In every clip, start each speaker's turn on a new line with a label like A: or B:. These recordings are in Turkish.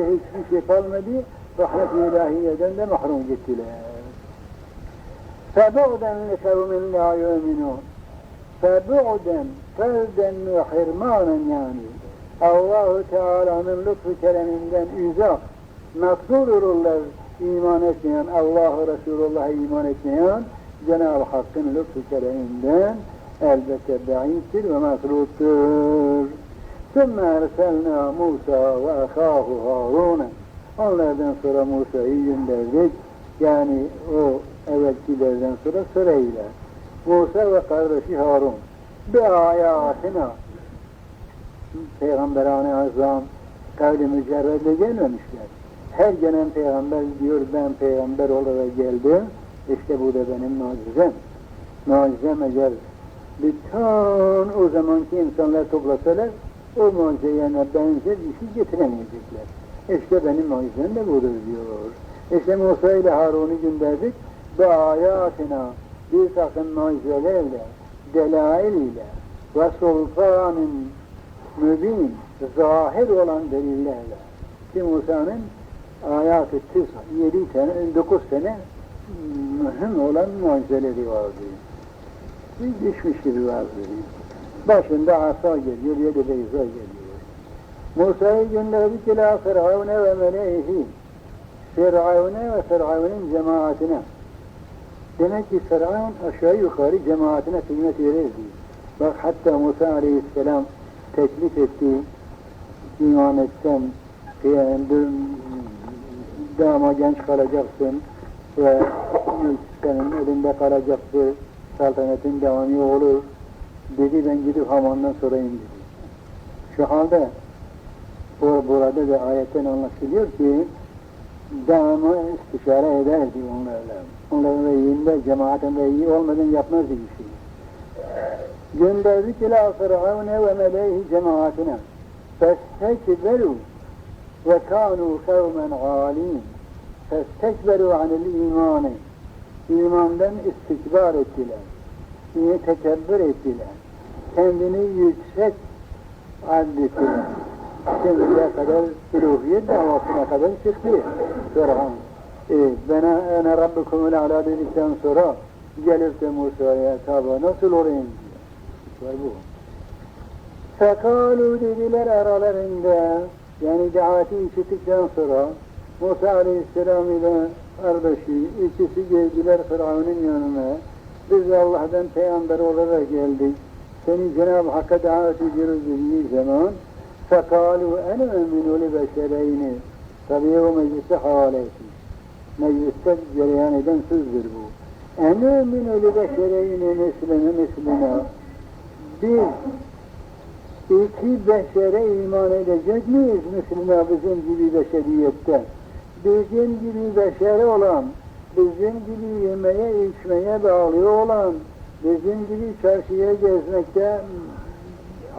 A: işte hiçbir şey kalmadı. Rahmet-i ilahiyeden de mahrum gittiler. فَبُعْدًا لِقَوْمٍ لَا يُؤْمِنُونَ فَبُعْدًا Ferden ve hirmanen yani. Allahu Teala'nın lütfu kereminden uzak, makbul olurlar iman etmeyen, Allah'a Resulullah'a iman etmeyen, Cenab-ı Hakk'ın lütfu kereminden elbette ba'iddir ve makruttur. ثُمَّ اَرْسَلْنَا Musa ve اَخَاهُ هَارُونَ Onlardan sonra Musa'yı gönderdik. Yani o evvelkilerden sonra sırayla. Musa ve kardeşi Harun. Bir ayatina Peygamberane Azam kavli mücerredle gelmemişler. Her gelen peygamber diyor ben peygamber olarak geldim. İşte bu da benim mucizem. Mucizem eğer bütün o zamanki insanlar toplasalar o mucizeye benzer bir şey getiremeyecekler. İşte benim mucizem de budur diyor. İşte Musa ile Harun'u gönderdik. Ve ayatina bir takım mucizelerle, delail ile ve sultanın mübin, zahir olan delillerle ki Musa'nın ayat-ı yedi tane, dokuz tane mühim olan mucizeleri vardı. Bir düşmüş gibi vardı. Başında asa geliyor, yedi beyza geliyor. Musa'yı gönderdik ila Firavun'e ve meleğihi. Firavun'e ve Firavun'un cemaatine. Demek ki Firavun aşağı yukarı cemaatine kıymet verirdi. Bak hatta Musa aleyhisselam teklif etti, iman etsem, dama genç kalacaksın ve senin elinde kalacaktır, saltanetin devamı olur. Dedi ben gidip Haman'dan sorayım dedi. Şu halde bu, burada da ayetten anlaşılıyor ki devamı istişare ederdi onlarla. Onların reyinde, cemaatin reyi olmadan yapmazdı bir şey. Gönderdik ila Firavune ve meleyhi cemaatine. Festekberu ve kanu kavmen alim. Festekberu anil imani. İmandan istikbar ettiler. Niye tekebbür ettiler. Kendini yüksek addettiler. Şimdiye kadar üluhiyet davasına kadar çıktı Firavun. E, bana ene rabbukumul ala dedikten sonra gelip de Musa'ya tabi nasıl olayım diyor. Bu. Fekalu dediler aralarında yani daveti işittikten sonra Musa Aleyhisselam ile kardeşi ikisi geldiler Firavun'un yanına. Biz Allah'tan peygamber olarak geldik. Seni Cenab-ı Hakk'a davet ediyoruz dediği zaman fekalu ene eminu li beşereyni tabi o meclise havale etmiş. Mecliste cereyan eden sözdür bu. Eminu li beşereyni mislene misline biz iki beşere iman edecek miyiz Müslüman bizim gibi beşeriyette? Bizim gibi beşeri olan, bizim gibi yemeye içmeye bağlı olan, bizim gibi çarşıya gezmekte,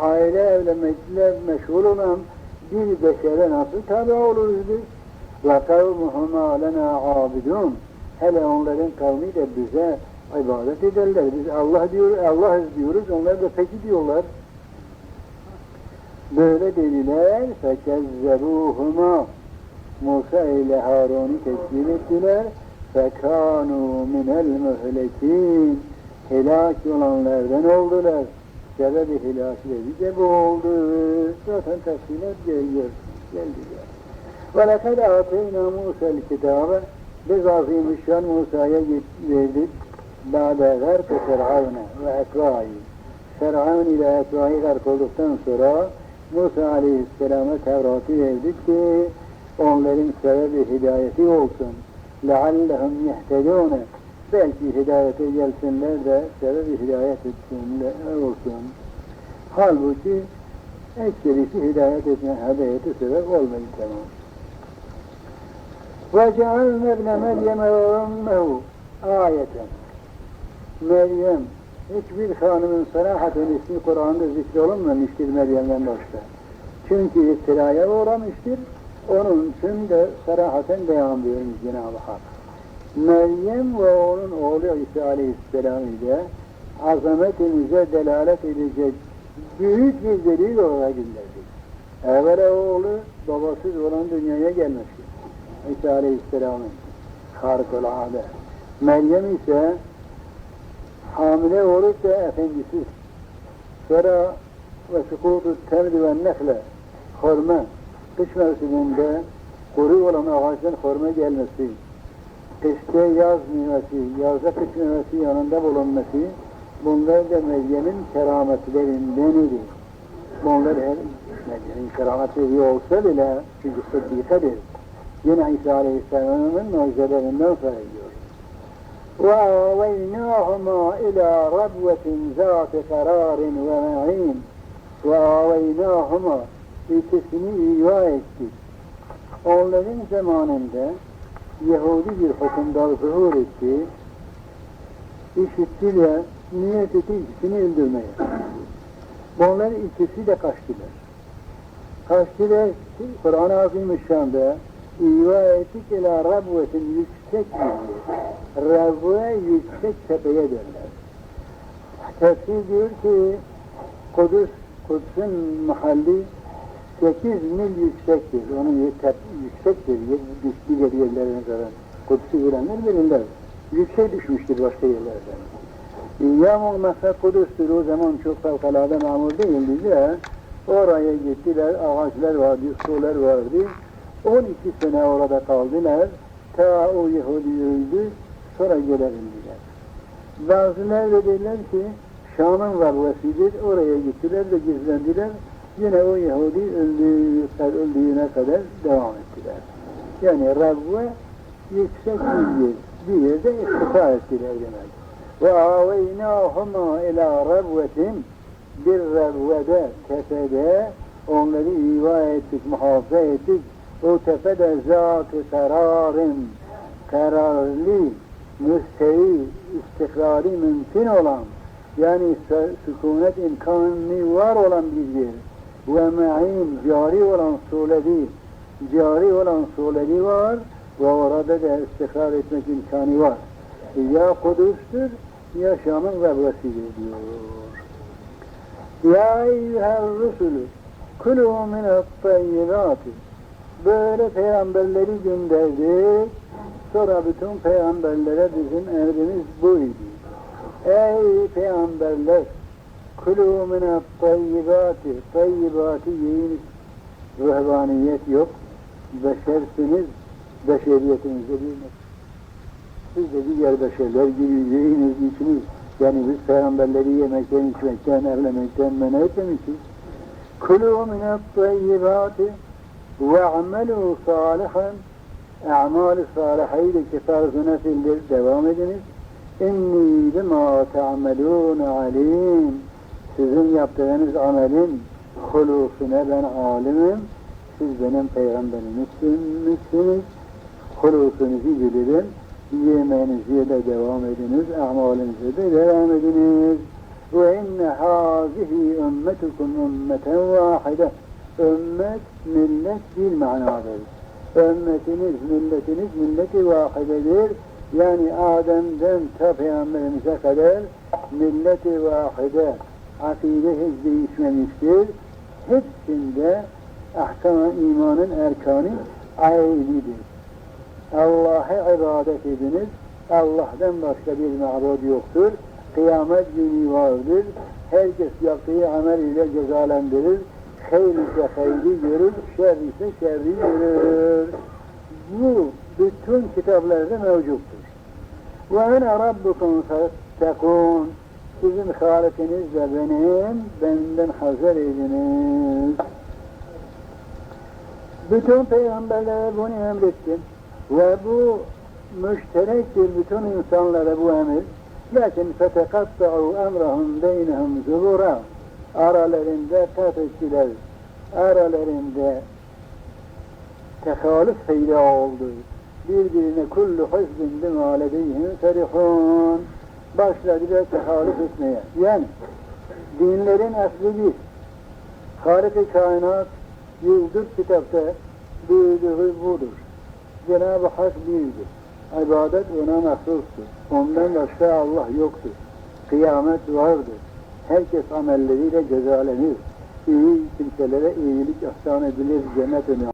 A: aile evlenmekle meşgul olan bir beşere nasıl tabi oluruz biz? لَقَوْمُهُمَا لَنَا عَابِدُونَ Hele onların kavmi de bize ibadet ederler. Biz Allah diyor, Allah'ız diyoruz, onlar da peki diyorlar. Böyle dediler, فَكَذَّرُوهُمَا Musa ile Harun'u tekzir ettiler. فَكَانُوا مِنَ الْمُهْلَكِينَ Helak olanlardan oldular. Sebebi hilakleri de bu oldu. Zaten tafsilat geliyor. Geldiler. وَلَكَدْ آتَيْنَا مُوسَى الْكِتَابَ Biz azimüşşan Musa'ya verdik. Ba'de gark Firavun'a ve etva'i. Firavun ile etva'i gark olduktan sonra Musa Aleyhisselam'a Tevrat'ı verdik ki onların sebebi hidayeti olsun. لَعَلَّهُمْ يَهْتَدُونَ Belki hidayete gelsinler de sebebi hidayet etsinler olsun. Halbuki ekserisi hidayet etme, hidayete sebep olmayı tamam. وَجَعَلْنَا ابْنَ مَرْيَمَ وَأُمَّهُ آيَةً Meryem, hiçbir hanımın sarahaten ismi Kur'an'da zikrolunmamıştır Meryem'den başka. Çünkü iftiraya uğramıştır, onun için de sarahaten beyan vermiş Cenab-ı Hak. Meryem ve onun oğlu İsa Aleyhisselam ile azametimize delalet edecek büyük bir delil olarak gönderdik. Evvela oğlu babasız olan dünyaya gelmiştir. İsa Aleyhisselam'ın harikulade. Meryem ise hamile olup da efendisiz. Sonra ve sukutu temri ve nefle hurma kış mevsiminde kuru olan ağaçtan hurma gelmesi, işte yaz meyvesi, yazda kış meyvesi yanında bulunması, bunlar da Meryem'in kerametlerinden idi. Bunlar her Meryem'in kerametleri olsa bile, çünkü sıddikadır. Yine İsa Aleyhisselam'ın mucizelerinden sayıyor. وآويناهما إلى ربوة ذات قرار ومعين وآويناهما ikisini ihva ettik. Onların zamanında Yahudi bir hükümdar zuhur etti. İşittiler, niyet etti ikisini öldürmeye. Bunlar ikisi de kaçtılar. Kaçtılar, Kur'an-ı Azimüşşan'da ihva ettik ila rabvetin yüksek bir Rabve yüksek tepeye derler. Tefsir diyor ki Kudüs, Kudüs'ün mahalli 8 mil yüksektir. Onun tep, yüksektir. Diğer yerlerine kadar. Kudüs'ü görenler bilirler. Yüksek düşmüştür başka yerlerden. Ya mesela Kudüs'tür o zaman çok fevkalade mamur değildi de oraya gittiler. Ağaçlar vardı, sular vardı. 12 sene orada kaldılar. Ta o Yahudi öldü. Sonra gelebildiler. Bazıları da dediler ki Şam'ın varvesidir. Oraya gittiler de gizlendiler. Yine o Yahudi öldüğü, öldüğüne kadar devam ettiler. Yani Rabbe yüksek bir yer, bir yerde iktifa ettiler demek. Ve aveynâhuma ilâ rabvetin bir rabvede, tepede onları iva ettik, muhafaza ettik. O tepede zat-ı kararın, kararlı, müstevi, istikrari mümkün olan, yani sükunet imkanı var olan bir yer ve ma'in cari olan suleri cari olan suleri var ve orada da istikrar etmek imkanı var. Ya Kudüs'tür ya Şam'ın gabresidir diyor. Ya eyyühel rusulü kulü minet tayyibati böyle peygamberleri gönderdik sonra bütün peygamberlere bizim emrimiz buydu. Ey peygamberler Kulû mine tayyibati, tayyibati yiyiniz. Ruhbaniyet yok. Beşersiniz, beşeriyetinizde bilmez. Siz de diğer beşerler gibi yiyiniz, içiniz. Yani biz peygamberleri yemekten, içmekten, evlemekten men etmemişiz. Kulû mine tayyibati ve amelû salihan a'mal-i salihayla kifarı nefildir. Devam ediniz. İnni bima ta'melûne alim sizin yaptığınız amelin hulusuna ben alimim, siz benim peygamberimizsiniz, hulusunuzu bilirim, yemeğinizi de devam ediniz, amalinize de devam ediniz. Ve inne hazihi ümmetukum ümmeten vahide. Ümmet, millet bir manadır. Ümmetiniz, milletiniz milleti vahidedir. Yani Adem'den ta Peygamberimize kadar milleti vahide akide hiç değişmemiştir. Hepsinde ahkam imanın erkanı aynıdır. Allah'a ibadet ediniz. Allah'tan başka bir ma'bud yoktur. Kıyamet günü vardır. Herkes yaptığı amel ile cezalandırır. Hayır ise hayri görür, şer ise şerri görür. Bu bütün kitaplarda mevcuttur. Ve ene rabbukum fettekûn sizin halikiniz de benim, benden hazır ediniz. Bütün peygamberlere bunu emrettim. Ve bu müşterektir bütün insanlara bu emir. Lakin fetekatta'u emrahum beynehum zubura. Aralarında ettiler. Aralarında tehalif feyda oldu. Birbirine kullu hizbin bima ledeyhim ferihun başladılar tehalif etmeye. Yani dinlerin aslı bir. Harik-i kainat yüzdür kitapta büyüdüğü budur. Cenab-ı Hak büyüdür. İbadet ona mahsustur. Ondan başka Allah yoktur. Kıyamet vardır. Herkes amelleriyle cezalenir. iyi kimselere iyilik ihsan edilir, cennet önü